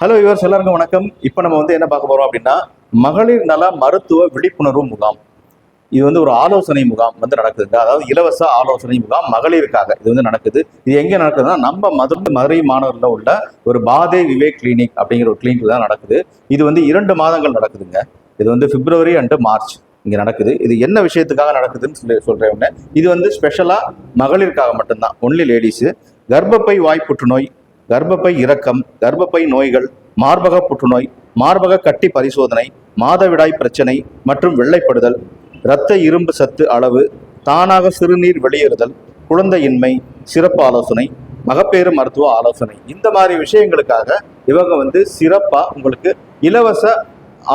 Hello இவர் எல்லாருக்கும் வணக்கம். இப்போ நம்ம வந்து என்ன பார்க்க போறோம் அப்படின்னா மகளிர் நல மருத்துவ விழிப்புணர்வு முகாம். இது வந்து ஒரு ஆலோசனை முகாம் வந்து நடக்குதுங்க. அதாவது இலவச ஆலோசனை முகாம் மகளிருக்காக இது வந்து நடக்குது. இது எங்கே நடக்குதுன்னா நம்ம மதுரை மதுரை மாணவரில் உள்ள ஒரு பாதே விவேக் கிளினிக் அப்படிங்கிற ஒரு கிளினிக் தான் நடக்குது. இது வந்து இரண்டு மாதங்கள் நடக்குதுங்க. இது வந்து பிப்ரவரி அண்டு மார்ச் இங்கே நடக்குது. இது என்ன விஷயத்துக்காக நடக்குதுன்னு சொல்லி சொல்கிறேன் இது வந்து ஸ்பெஷலாக மகளிருக்காக மட்டும்தான். ஒன்லி லேடிஸு கர்ப்பப்பை வாய் புற்றுநோய் கர்ப்பப்பை இறக்கம் கர்ப்பப்பை நோய்கள் மார்பக புற்றுநோய் மார்பக கட்டி பரிசோதனை மாதவிடாய் பிரச்சனை மற்றும் வெள்ளைப்படுதல் இரத்த இரும்பு சத்து அளவு தானாக சிறுநீர் வெளியேறுதல் குழந்தையின்மை சிறப்பு ஆலோசனை மகப்பேறு மருத்துவ ஆலோசனை. இந்த மாதிரி விஷயங்களுக்காக இவங்க வந்து சிறப்பாக உங்களுக்கு இலவச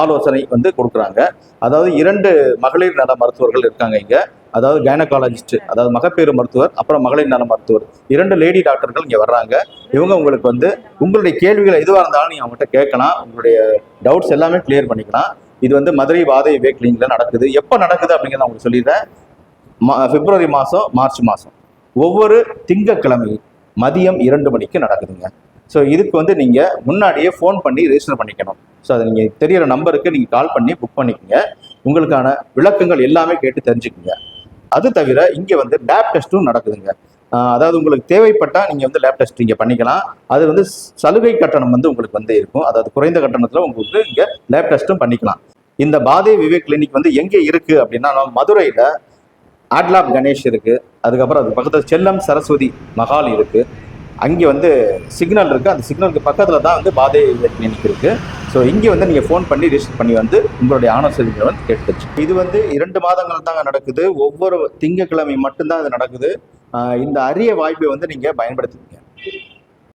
ஆலோசனை வந்து கொடுக்குறாங்க. அதாவது இரண்டு மகளிர் நல மருத்துவர்கள் இருக்காங்க இங்கே. அதாவது கைனகாலஜிஸ்ட் அதாவது மகப்பேறு மருத்துவர் அப்புறம் மகளிர் நல மருத்துவர். இரண்டு லேடி டாக்டர்கள் இங்கே வர்றாங்க. இவங்க உங்களுக்கு வந்து உங்களுடைய கேள்விகள் எதுவாக இருந்தாலும் நீங்கள் அவங்ககிட்ட கேட்கலாம். உங்களுடைய டவுட்ஸ் எல்லாமே கிளியர் பண்ணிக்கலாம். இது வந்து மதுரை வாதை விவேக் கிளினிக்ல நடக்குது. எப்போ நடக்குது அப்படிங்கிறத உங்களுக்கு சொல்லிடுறேன். மா பிப்ரவரி மாதம் மார்ச் மாதம் ஒவ்வொரு திங்கக்கிழமை மதியம் இரண்டு மணிக்கு நடக்குதுங்க. ஸோ இதுக்கு வந்து நீங்கள் முன்னாடியே ஃபோன் பண்ணி ரெஜிஸ்டர் பண்ணிக்கணும். ஸோ அதை நீங்கள் தெரியிற நம்பருக்கு நீங்கள் கால் பண்ணி புக் பண்ணிக்கோங்க. உங்களுக்கான விளக்கங்கள் எல்லாமே கேட்டு தெரிஞ்சுக்கோங்க. அது தவிர இங்கே வந்து லேப் டெஸ்ட்டும் நடக்குதுங்க. அதாவது உங்களுக்கு தேவைப்பட்டால் நீங்கள் வந்து லேப் டெஸ்ட் இங்கே பண்ணிக்கலாம். அது வந்து சலுகை கட்டணம் வந்து உங்களுக்கு வந்து இருக்கும். அதாவது குறைந்த கட்டணத்தில் உங்களுக்கு இங்கே லேப் டெஸ்ட்டும் பண்ணிக்கலாம். இந்த பாதே விவேக் கிளினிக் வந்து எங்கே இருக்குது அப்படின்னா மதுரையில் ஆட்லாப் கணேஷ் இருக்குது அதுக்கப்புறம் அது பக்கத்தில் செல்லம் சரஸ்வதி மகால் இருக்குது அங்கே வந்து சிக்னல் இருக்குது அந்த சிக்னலுக்கு பக்கத்தில் தான் வந்து பாதே கிளினிக் இருக்குது ஸோ இங்கே வந்து நீங்கள் ஃபோன் பண்ணி ரிஜிஸ்டர் பண்ணி வந்து உங்களுடைய ஆலோசனைகளை வந்து கேட்டுச்சு இது வந்து இரண்டு மாதங்கள் தாங்க நடக்குது. ஒவ்வொரு திங்கட்கிழமை மட்டும்தான் இது நடக்குது. இந்த அரிய வாய்ப்பை வந்து நீங்கள் பயன்படுத்திக்கங்க.